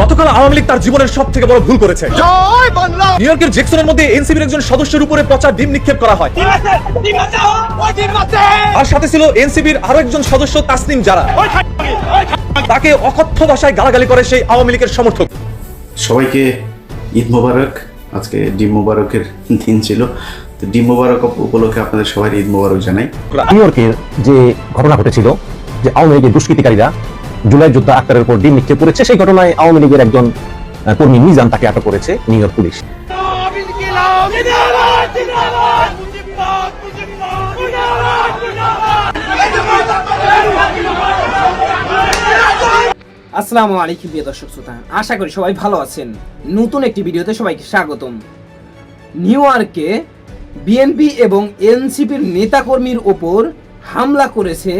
গতকাল আওয়ামী লীগ তার জীবনের সব থেকে বড় ভুল করেছে। নিউ ইয়র্কের জেকসনের মধ্যে এনসিবির একজন সদস্যের উপরে পচা ডিম নিক্ষেপ করা হয়। আর সাথে ছিল এনসিবির আরও একজন সদস্য তাসনিম যারা তাকে অকথ্য ভাষায় গালাগালি করে সেই আওয়ামী লীগের সমর্থক। সবাইকে ঈদ মোবারক। আজকে ডিম মোবারকের দিন ছিল। তো ডিম মোবারক উপলক্ষে আপনাদের সবাই ঈদ মোবারক জানাই। নিউ ইয়র্কের যে ঘটনা ঘটেছিল যে আওয়ামী লীগের দুষ্কৃতিকারীরা জুলাই যোদ্ধা আক্তারের উপর ডিম নিক্ষেপ করেছে। সেই ঘটনায় আওয়ামী লীগের একজন কর্মী মিজান তাকে আটক করেছে নিউ ইয়র্ক পুলিশ। আসসালামু আলাইকুম প্রিয় দর্শক শ্রোতা, আশা করি সবাই ভালো আছেন। নতুন একটি ভিডিওতে সবাইকে স্বাগতম। নিউ ইয়র্কে বিএনপি এবং এনসিপির নেতাকর্মীর ওপর হামলা করেছে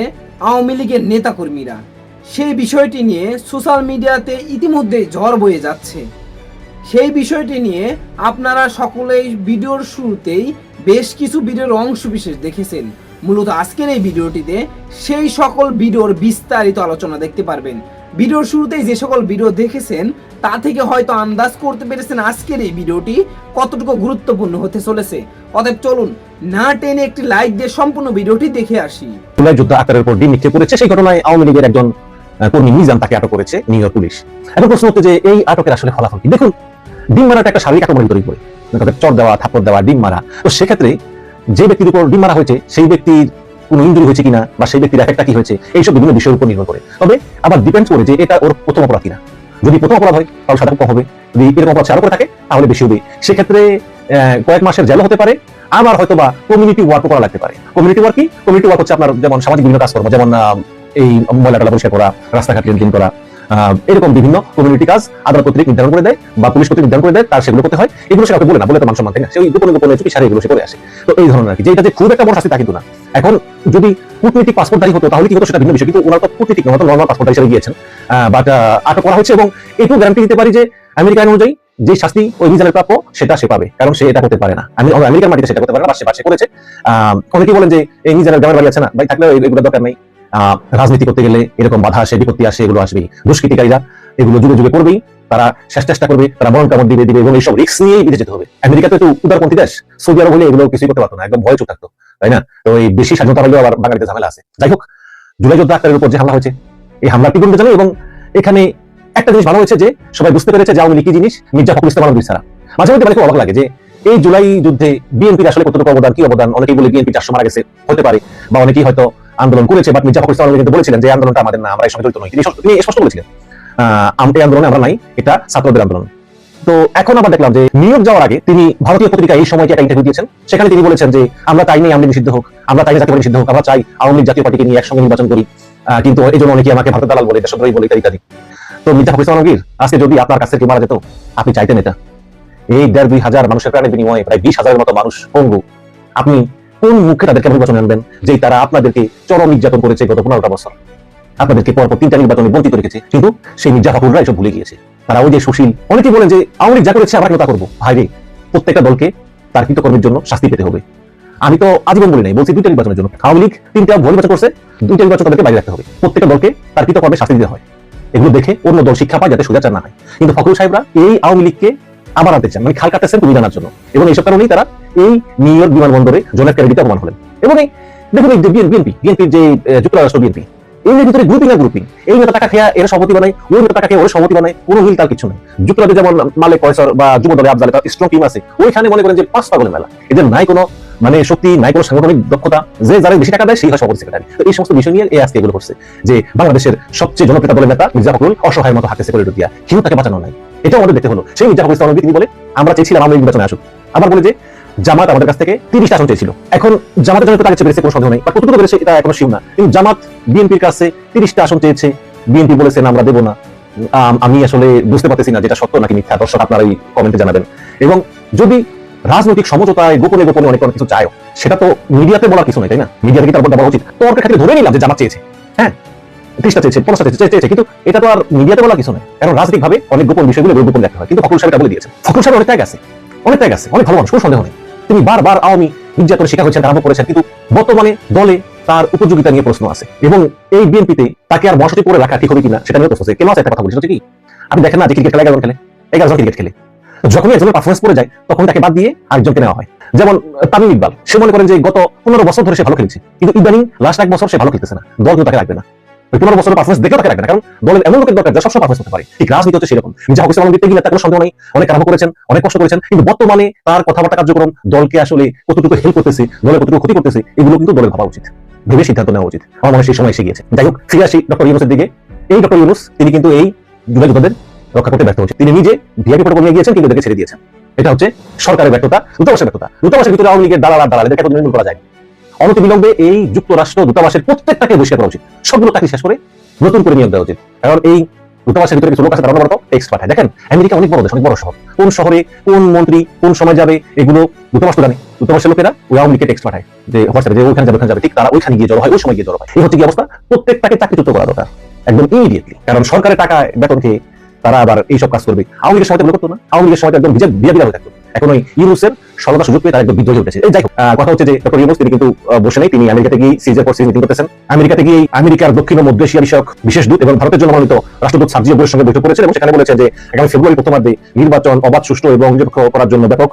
আওয়ামী লীগের নেতাকর্মীরা। সেই বিষয়টি নিয়ে সোশ্যাল মিডিয়াতে ইতিমধ্যে ঝড় বয়ে যাচ্ছে। সেই বিষয়টি নিয়ে আপনারা সকলেই ভিডিওর শুরুতেই বেশ কিছু ভিডিওর অংশ বিশেষ দেখেছেন। মূলত আজকের এই ভিডিওটিতে সেই সকল ভিডিওর বিস্তারিত আলোচনা দেখতে পারবেন। ভিডিওর শুরুতেই যে সকল ভিডিও দেখেছেন, তা থেকে হয়তো আন্দাজ করতে পেরেছেন আজকের এই ভিডিওটি কতটুকু গুরুত্বপূর্ণ হতে চলেছে। অতএব চলুন না টেনে একটি লাইক দিয়ে সম্পূর্ণ ভিডিওটি দেখে আসি। যোদ্ধা আক্তারের উপর ডিম করেছে, সেই ঘটনায় আওয়ামী লীগের একজন কর্মী মিজান তাকে আটক করেছে নিউ ইয়র্ক পুলিশ। এখন প্রশ্ন হচ্ছে যে এই আটকের আসলে ফলাফল কি? দেখুন, ডিম মারাটা একটা শারীরিক আক্রমণের ভিতরেই পড়ে। মানে তাদের চর দেওয়া, থাপ্পড় দেওয়া, ডিম মারা। তো সেক্ষেত্রে যে ব্যক্তির উপর ডিম মারা হয়েছে, সেই ব্যক্তির কোনো ইঞ্জুরি হয়েছে কিনা বা সেই ব্যক্তির এফেক্টটা কি হয়েছে, এইসব বিভিন্ন বিষয়ের উপর নির্ভর করে। তবে আবার ডিপেন্ড করে যে এটা ওর প্রথম অপরাধ কিনা। যদি প্রথম অপরাধ হয়, তাহলে সাধারণ কম হবে। যদি এরকম অপরাধ আরও করে থাকে, তাহলে বেশি হবে। সেক্ষেত্রে কয়েক মাসের জেলও হতে পারে। আবার হয়তো বা কমিউনিটি ওয়ার্কও করা লাগতে পারে। কমিউনিটি ওয়ার্ক কি? কমিউনিটি ওয়ার্ক হচ্ছে আপনার যেমন সামাজিক বিভিন্ন কাজকর্ম, যেমন এই ময়লা টলা পরিষ্কার করা, রাস্তাঘাট ক্লিন করা এরকম বিভিন্ন কমিউনিটি কাজ আদালত কর্তৃক নির্ধারণ করে দেয় বা পুলিশ কর্তৃক নির্ধারণ করে দেয়, তার সেগুলো করতে হয়। এগুলো সে বলে না, বলে তো মান সম্মান তাই না। সেই গোপনে গোপনে চুপি সারে এগুলো সে করে আসে। তো এই ধরনের আর কি যে এটা যে খুব একটা বড় শাস্তি তা কিন্তু না। এখন যদি কূটনৈতিক পাসপোর্টধারী হতো, তাহলে কি হতো সেটা ভিন্ন বিষয়। কিন্তু ওনার তো কূটনৈতিক নয় নর্মাল পাসপোর্ট হিসেবে গিয়েছেন। বাট আটক করা হয়েছে এবং এটুকু গ্যারান্টি দিতে পারি যে আমেরিকা অনুযায়ী যে শাস্তি ওই মিজানের প্রাপ্য, সেটা সে পাবে। কারণ সে এটা করতে পারে না। আমি আমেরিকার মাটিতে সেটা করতে পারে না, বা সে করেছে। অনেকেই বলেন যে এই মিজানের গ্রামের বাড়ি আছে না। ভাই থাকলেও এগুলো দরকার নেই। রাজনীতি করতে গেলে এরকম বাধা আসে, বিপত্তি আসে, এগুলো আসবেই। দুষ্কৃতিকারীরা এগুলো যুগে যুগে করবেই, তারা শেষ চেষ্টা করবে, তারা মরণ কামড় দিবে দিবে, এবং এইসব রিস্ক নিয়েই বিদেশে যেতে হবে। আমেরিকাতে তো উদারপন্থী দেশ, সৌদি আরব হলে এগুলো কিছুই করতে পারতো না, একদম ভয় চুপ থাকতো, তাই না? তো এই বেশি স্বাধীনতা হলেও আবার বাঙালিতে ঝামেলা আছে। যাই হোক, জুলাই যোদ্ধা আক্তারের উপর যে হামলা হয়েছে, এই হামলা কি জানো এবং এখানে একটা জিনিস ভালো হয়েছে যে সবাই বুঝতে পেরেছে যে লীগ কি জিনিস, মির্জা ফখরুল ইসলাম আলমগীর ছাড়া। মাঝে মধ্যে মানে খুব অবাক লাগে যে এই জুলাই যুদ্ধে বিএনপির আসলে কতটুকু অবদান, কি অবদান? অনেকেই বলে বিএনপি চারশো মারা গেছে, হতে পারে, বা অনেকেই হয়তো আন্দোলন করেছে বাট মির্জা ফখরুল ইসলাম কিন্তু বলেছিলেন যে আন্দোলনটা আমাদের না আমরা এই সঙ্গে জড়িত নই। তিনি স্পষ্ট- বলেছিলেন আহ, আম- এই আন্দোলনে আমরা নাই এটা ছাত্রদের আন্দোলন। তো এখন আবার দেখলাম যে নিয়োগ যাওয়ার আগে তিনি ভারতীয় পত্রিকা এই সময়কে একটা ইন্টারভিউ দিয়েছেন। সেখানে তিনি বলেছেন যে আমরা চাই নাই আওয়ামী নিষিদ্ধ হোক আমরা না জাতীয় নিষিদ্ধ হোক আমরা চাই আওয়ামী জাতীয় পার্টিকে নিয়ে একসঙ্গে নির্বাচন করি। কিন্তু এই জন্য অনেকে আমাকে ভারতের দালাল বলে দেশদ্রোহী বলে ইত্যাদি ইত্যাদি। তো মির্জা ফখরুল ইসলাম আলমগীর আজকে যদি আপনার কাছ থেকে মারা যেত আপনি চাইতেন এটা। এই দেড় দুই হাজার মানুষের প্রাণের বিনিময়ে প্রায় বিশ হাজারের মতো মানুষ পঙ্গু। আপনি কোন মুখে তাদেরকে নির্বাচনে আনবেন? যে তারা আপনাদেরকে চরম নির্যাতন করেছে গত পনেরোটা বছর। আপনাদেরকে পরপর তিনটা নির্বাচনে বঞ্চিত রেখেছে কিন্তু সেই মির্জা এসব ভুলে গিয়েছে। তারা ওই যে সুশীল, অনেকেই বলেন যে আওয়ামী যা করেছে, আমরা কেন তা করব? ভাই রে, প্রত্যেকটা দলকে তার কৃতকর্মের জন্য শাস্তি পেতে হবে। আমি তো আজীবন বলি নাই, বলছি দুইটা নির্বাচনের জন্য। আওয়ামী লীগ তিনটা ভুল নির্বাচন করছে, দুইটা নির্বাচন তাদেরকে বাইরে রাখতে হবে। প্রত্যেকটা দলকে তার কৃতকর্মে শাস্তি দিতে হয়। এগুলো দেখে অন্য দল শিক্ষা পায় যাতে সুজাচার না হয়। কিন্তু ফখরুল সাহেবরা এই আওয়ামী লীগকে আবার আনতে চান। মানে খাল কাটতেছেন তুমি জানার জন্য। এবং এইসব কারণেই তারা এই নিউ ইয়র্ক বিমানবন্দরে জোনাক ক্যারেডিতে অপমান হলেন। এবং এই দেখুন এই বিএনপি, বিএনপির যে যুক্তরাষ্ট্র বিএনপি, এই যে ভিতরে গ্রুপিং আর গ্রুপিং এই নেতা টাকা খেয়া এরা সভাপতি বানায়, ওই নেতা টাকা খেয়ে ওরা সভাপতি বানায়, কোনো হিল তার কিছু নেই। যুক্তরাজ্যে যেমন মালিক কয়সর বা যুব দলে আফজালে তার স্ট্রং টিম আছে, ওইখানে মনে করেন যে পাঁচ পাগলের মেলা। এদের নাই কোনো মানে শক্তি, নাই কোনো সাংগঠনিক দক্ষতা, যে যারা বেশি টাকা দেয়, সেই হয় সভাপতি সেক্রেটারি। তো এই সমস্ত বিষয় নিয়ে এই আজকে এগুলো করছে। যে বাংলাদেশের সবচেয়ে জনপ্রিয় দলের নেতা মির্জা ফখরুল অসহায়ের মতো হাতে করে দিয়া। কেউ তাকে বাঁচানো নাই। এটাও আমাদের দেখতে হলো। সেই মির্জা ফখরুল ইসলাম তিনি বলে, আমরা চেয়েছিলাম আমরা নির্বাচনে আসুক। আবার বলে যে, জামাত আমাদের কাছ থেকে তিরিশটা আসন চেয়েছিল। এখন জামাতের জন্য তো তার কাছে পেরেছে কোনো সন্দেহ নেই, বা কতটুকু পেরেছে এটা এখনও শিব না। কিন্তু জামাত বিএনপির কাছে তিরিশটা আসন চেয়েছে। বিএনপি বলেছেন আমরা দেবো না। আমি আসলে বুঝতে পারতেছি না যেটা সত্য নাকি মিথ্যা, দর্শক আপনারা এই কমেন্টে জানাবেন। এবং যদি রাজনৈতিক সমঝোতায় গোপনে গোপনে অনেক অনেক কিছু চায় সেটা তো মিডিয়াতে বলার কিছু নেই, তাই না? মিডিয়াতে কি তারপর বলা উচিত? তর্কের ক্ষেত্রে ধরে নিলাম যে জামাত চেয়েছে। হ্যাঁ ত্রিশটা চেয়েছে পঞ্চাশটা চেয়েছে চেয়েছে, কিন্তু এটা তো আর মিডিয়াতে বলার কিছু নেই কারণ রাজনৈতিক ভাবে অনেক গোপন বিষয়গুলো গোপন দেখা হয়। কিন্তু ফখরুল সাহেব বলে দিয়েছেন। ফখরুল সাহেব অনেক ত্যাগ আছে। অনেক ত্যাগ আছে। অনেক ভালো মানুষ কোনো সন্দেহ নেই। তিনি বারবার আওয়ামী নির্যাতনের শিকার হয়েছেন আরম্ভ করেছেন। কিন্তু বর্তমানে দলে তার উপযোগিতা নিয়ে প্রশ্ন আছে। এবং এই বিএনপিতে তাকে আর মহাসচিব করে রাখা ঠিক হবে কিনা সেটা নিয়ে প্রশ্ন আছে। কেন আছে একটা কথা বলছি কি? আপনি দেখেন না যে ক্রিকেট খেলা এগারো খেলে? এগারো ক্রিকেট খেলে। যখনই একজনের পারফরমেন্স পড়ে যায় তখন তাকে বাদ দিয়ে আরেকজনকে নেওয়া হয়। যেমন তামিম ইকবাল। সে মনে করেন যে গত পনেরো বছর ধরে সে ভালো খেলছে। কিন্তু ইদানিং লাস্ট এক বছর সে ভালো খেলতেছে না। দল কিন্তু তাকে রাখবে না। পনেরো বছরের পারফরমেন্স তাকে রাখবে না, কারণ দলের এমন লোকের দরকার যা সবসময় পারফরমেন্স করতে পারে। ঠিক, রাজনীতি হচ্ছে সেরকম। হকিস দিতে গিয়ে তার কোনো সন্দেহ অনেক করেছেন, অনেক কষ্ট করেছেন, কিন্তু বর্তমানে তার কথাবার্তা কার্যক্রম দলকে আসলে কতটুকু হেল্প করতেছে, দলের কতটুকু ক্ষতি করতেছে, এগুলো কিন্তু দলের ভাবা উচিত। ভেবে সিদ্ধান্ত নেওয়া উচিত। আমার মনে সেই সময় এসে গিয়েছে। যাই হোক, ফিরে আসি ডক্টর ইউনুসের দিকে। এই ডক্টর ইউনুস, তিনি কিন্তু এই জুলাই রক্ষা করতে ব্যর্থ হচ্ছে তিনি নিজে ভিআইপি নিয়ে গিয়েছেন, কিন্তু এদেরকে ছেড়ে দিয়েছেন। এটা হচ্ছে সরকারের ব্যর্থতা, দূতাবাসের ব্যর্থতা। দূতাবাসের ভিতরে আওয়ামী লীগের দালাল আর দালাল এদেরকে নির্মূল করা যায়। অনতি বিলম্বে এই যুক্তরাষ্ট্র দূতাবাসের প্রত্যেকটাকে বহিষ্কার করা উচিত। সবগুলো চাকরি শেষ করে নতুন করে নিয়োগ দেওয়া উচিত। কারণ এই দূতাবাসের ভিতরে কিছু লোক আছে, তারা অনবরত টেক্সট পাঠায়। দেখেন, আমেরিকা অনেক বড় দেশ, অনেক বড় শহর। কোন শহরে কোন মন্ত্রী কোন সময় যাবে, এগুলো দূতাবাস জানে। দূতাবাসের লোকেরা ওই আওয়ামী লীগকে টেক্সট পাঠায় যে হোয়াটসঅ্যাপে যে ওখানে যাবে ওখানে যাবে, ঠিক তারা ওইখানে গিয়ে জড়ো হয়, ওই সময় গিয়ে জড়ো হয়। এই হচ্ছে কি অবস্থা? প্রত্যেকটাকে চাকরিচ্যুত করা দরকার, একদম ইমিডিয়েটলি কারণ সরকারের টাকা বেতন খেয়ে তারা আবার এইসব কাজ করবে। আওয়ামী লীগের সময় করতো না। আওয়ামী লীগের সময় একদম বিজয় বিয়া হয়ে থাকতো। এখন ওই ইউনুসের সরলতা সুযোগ পেয়ে তারা একদম বিদ্রোহী উঠেছে। এই যাই হোক কথা হচ্ছে যে ডক্টর ইউনুস, তিনি কিন্তু বসে নেই। তিনি আমেরিকাতে গিয়ে সিরিজের পর সিরিজ মিটিং করতেছেন। আমেরিকাতে গিয়ে আমেরিকার দক্ষিণ ও মধ্য এশিয়া বিষয়ক বিশেষ দূত এবং ভারতের জন্য মনোনীত রাষ্ট্রদূত সার্জিও বোরের সঙ্গে বৈঠক করেছেন এবং সেখানে বলেছেন যে আগামী ফেব্রুয়ারি প্রথমার্ধে নির্বাচন অবাধ, সুষ্ঠু এবং নিরপেক্ষ করার জন্য ব্যাপক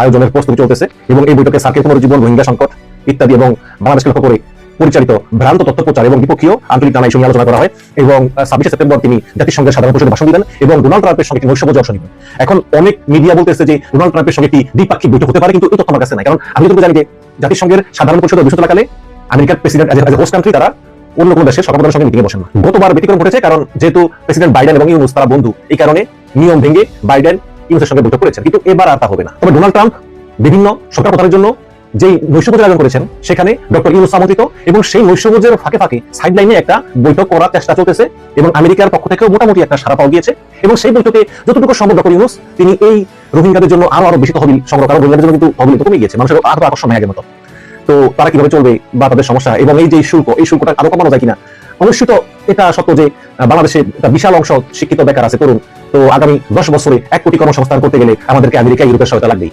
আয়োজনের প্রস্তুতি চলতেছে এবং এই বৈঠকে সার্কের পুনরুজ্জীবন, রোহিঙ্গা সংকট ইত্যাদি এবং বাংলাদেশকে লক্ষ্য করে পরিচালিত ভ্রান্ত তথ্য প্রচার এবং বিপক্ষীয় আন্তরিক নানা ইস্যু আলোচনা করা হয় এবং ছাব্বিশে সেপ্টেম্বর তিনি জাতিসংঘের সাধারণ পরিষদে ভাষণ দিলেন এবং ডোনাল্ড ট্রাম্পের সঙ্গে নৈশভোজে অংশ নিবেন এখন অনেক মিডিয়া বলতেছে যে ডোনাল্ড ট্রাম্পের সঙ্গে একটি দ্বিপাক্ষিক বৈঠক হতে পারে, কিন্তু এই তথ্য আমার কাছে নাই। কারণ আমি যতটুকু জানি যে জাতিসংঘের সাধারণ পরিষদের বৈঠক চলাকালে আমেরিকার প্রেসিডেন্ট এজ হোস্ট কান্ট্রি তারা অন্য কোনো দেশের সরকারের সঙ্গে মিটিংয়ে বসেন। গতবার ব্যতিক্রম ঘটেছে, কারণ যেহেতু প্রেসিডেন্ট বাইডেন এবং ইউনুস তারা বন্ধু, এই কারণে নিয়ম ভেঙে বাইডেন ইউনুসের সঙ্গে বৈঠক করেছেন। কিন্তু এবার আর তা হবে না। তবে ডোনাল্ড ট্রাম্প বিভিন্ন সরকার প্রধানের জন্য যেই নৈশভোজের আয়োজন করেছেন, সেখানে ডক্টর ইউনুস আমন্ত্রিত এবং সেই নৈশভোজের ফাঁকে ফাঁকে সাইড লাইনে একটা বৈঠক করার চেষ্টা চলতেছে এবং আমেরিকার পক্ষ থেকেও মোটামুটি একটা সারা পাওয়া গিয়েছে এবং সেই বৈঠকে যতটুকু সম্ভব ডক্টর ইউনুস, তিনি এই রোহিঙ্গাদের জন্য আরও আরও বেশি তহবিল সংগ্রহ কারণ রোহিঙ্গাদের জন্য কিন্তু তহবিল কমে গিয়েছে। মানুষের আরও আকর্ষণ হয় আগের মতো। তো তারা কীভাবে চলবে বা তাদের সমস্যা এবং এই যে শুল্ক, এই শুল্কটা আরও কমানো যায় কিনা? অবশ্যই তো এটা সত্য যে বাংলাদেশে বিশাল অংশ শিক্ষিত বেকার আছে, তরুণ। তো আগামী দশ বছরে এক কোটি কর্মসংস্থান করতে গেলে আমাদেরকে আমেরিকা, ইউরোপের সহায়তা লাগবেই।